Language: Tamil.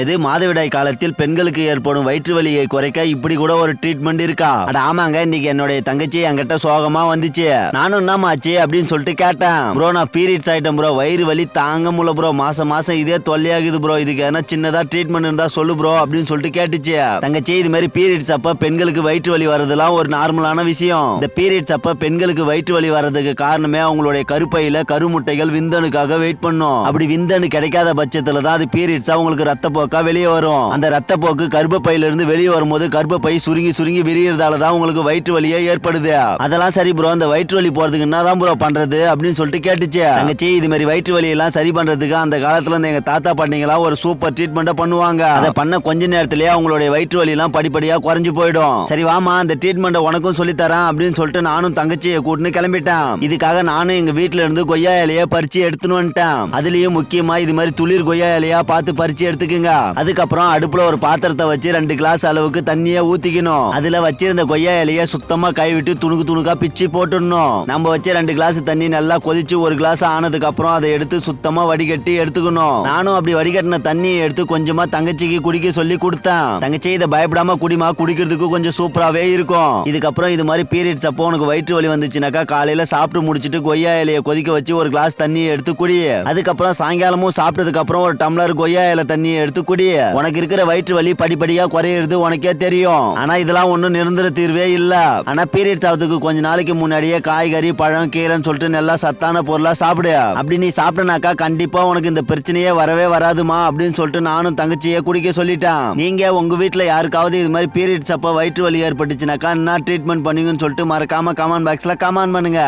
இது மாதவிடாய் காலத்தில் பெண்களுக்கு ஏற்படும் வயிற்று வலியை குறைக்க இப்படி கூட ஒரு ட்ரீட்மெண்ட் இருக்கா? அட ஆமாங்க இன்னைக்கு என்னுடைய தங்கச்சி என்கிட்ட சோகமா வந்துச்சு. நானும் என்னமாச்சு அப்படின்னு சொல்லிட்டு கேட்டேன். ப்ரோ நான் பீரியட்ஸ் ஆயிட்டேன் ப்ரோ. வயிறு வலி தாங்க முடியல ப்ரோ. மாசம் மாசம் இதே தொல்லையாகுது ப்ரோ. இதுக்கு என்ன சின்னதா ட்ரீட்மெண்ட் இருந்தா சொல்லு ப்ரோ அப்படின்னு சொல்லிட்டு கேட்டுச்சு. தங்கச்சி இது மாதிரி பீரியட்ஸ் அப்ப பெண்களுக்கு வயிற்று வலி வர்றதுலாம் ஒரு நார்மலான விஷயம். இந்த பீரியட்ஸ் அப்ப பெண்களுக்கு வயிற்று வலி வர்றதுக்கு காரணமே அவங்களுடைய கருப்பையில கருமுட்டைகள் விந்தணுக்காக வெயிட் பண்ணும். அப்படி விந்தணு கிடைக்காத பட்சத்துல தான் அது பீரியட்ஸ் அவங்களுக்கு ரத்த போக்கா வெளியே வரும். அந்த ரத்த போக்கு கர்ப்பப்பையில இருந்து வெளியே வரும்போது கர்ப்பப்பை சுருங்கி சுருங்கி விரியறதால தான் உங்களுக்கு வயிற்று வலியே ஏற்படுது. அதெல்லாம் சரி ப்ரோ அந்த வயிற்று வலி போறதுக்கு என்னதான் ப்ரோ பண்றது அப்படின்னு சொல்லிட்டு கேட்டுச்சு. தங்கச்சி இது மாதிரி வயிற்று வலி எல்லாம் சரி பண்றதுக்கு அந்த காலத்துல இருந்து எங்க தாத்தா பாட்டிங்களாம் ஒரு சூப்பர் ட்ரீட்மெண்ட்டை பண்ணுவாங்க. அதை பண்ண கொஞ்ச நேரத்திலேயே அவங்களுடைய வயிற்று வலி எல்லாம் படிப்படியா குறைஞ்சு போயிடும். சரி வாமா அந்த ட்ரீட்மெண்ட்டை உனக்கும் சொல்லி தரேன் அப்படின்னு சொல்லிட்டு நானும் தங்கச்சியை கூட்டின்னு கிளம்பிட்டேன். இதுக்காக நானும் எங்க வீட்டுல இருந்து கொய்யா இலையை பறிச்சு எடுத்துன்னு வந்துட்டேன். அதுலயும் முக்கியமா இது மாதிரி துளிர் கொய்யா இலையா பார்த்து பறிச்சு எடுத்துக்கோங்க. அதுக்கப்புறம் அடுப்புல ஒரு பாத்திரத்தை வச்சு ரெண்டு கிளாஸ் அளவுக்கு தண்ணியை ஊத்திக்கணும். அதுல வச்சிருந்த கொய்யா இலைய சுத்தமா கைவிட்டு துணுக்கு துணுக்கா பிச்சு போட்டுடணும். நம்ம வச்சு ரெண்டு கிளாஸ் தண்ணி நல்லா கொதிச்சு ஒரு கிளாஸ் ஆனதுக்கு அப்புறம் அதை எடுத்து சுத்தமா வடிகட்டி எடுத்துக்கணும். நானும் அப்படி வடிகட்டின தண்ணியை எடுத்து கொஞ்சமா தங்கச்சிக்கு குடிக்க சொல்லி கொடுத்தேன். தங்கச்சி இதை பயப்படாம குடிமா குடிக்கிறதுக்கு கொஞ்சம் சூப்பராகவே இருக்கும். இதுக்கப்புறம் இது மாதிரி பீரியட்ஸ் அப்போ உனக்கு வயிற்று வலி வந்துச்சுனாக்கா காலையில சாப்பிட்டு முடிச்சிட்டு கொய்யா இலையை கொதிக்க வச்சு ஒரு கிளாஸ் தண்ணியை எடுத்து குடி. அதுக்கப்புறம் சாயங்காலமும் சாப்பிட்டதுக்கு அப்புறம் ஒரு டம்ளர் கொய்யா இலை தண்ணியை எடுத்து குடி உனக்கு இருக்கிற வயிற்று வலி படிப்படியா குறையிறது உனக்கே தெரியும். ஆனா இதெல்லாம் ஒன்றும் நிரந்தர தீர்வே இல்ல. ஆனா பீரியட்ஸ் ஆகிறதுக்கு கொஞ்ச நாளைக்கு முன்னாடியே காய்கறி பழம் கீரைன்னு சொல்லிட்டு நல்லா சத்தான பொருளா சாப்பிடு. அப்படி நீ சாப்பிட்டனாக்கா கண்டிப்பா உனக்கு இந்த பிரச்சனையே வரவே வராதுமா அப்படின்னு சொல்லிட்டு நானும் தங்கச்சியே குடிக்க சொல்லிட்டேன். நீங்க உங்க வீட்டுல யாருக்காவது இது மாதிரி பீரியட்ஸ் அப்ப வயிற்று வலி ஏற்பட்டுச்சுனாக்கா என்ன ட்ரீட்மெண்ட் பண்ணுவீங்கன்னு சொல்லிட்டு மறக்காம கமெண்ட் பாக்ஸ்ல கமெண்ட் பண்ணுங்க.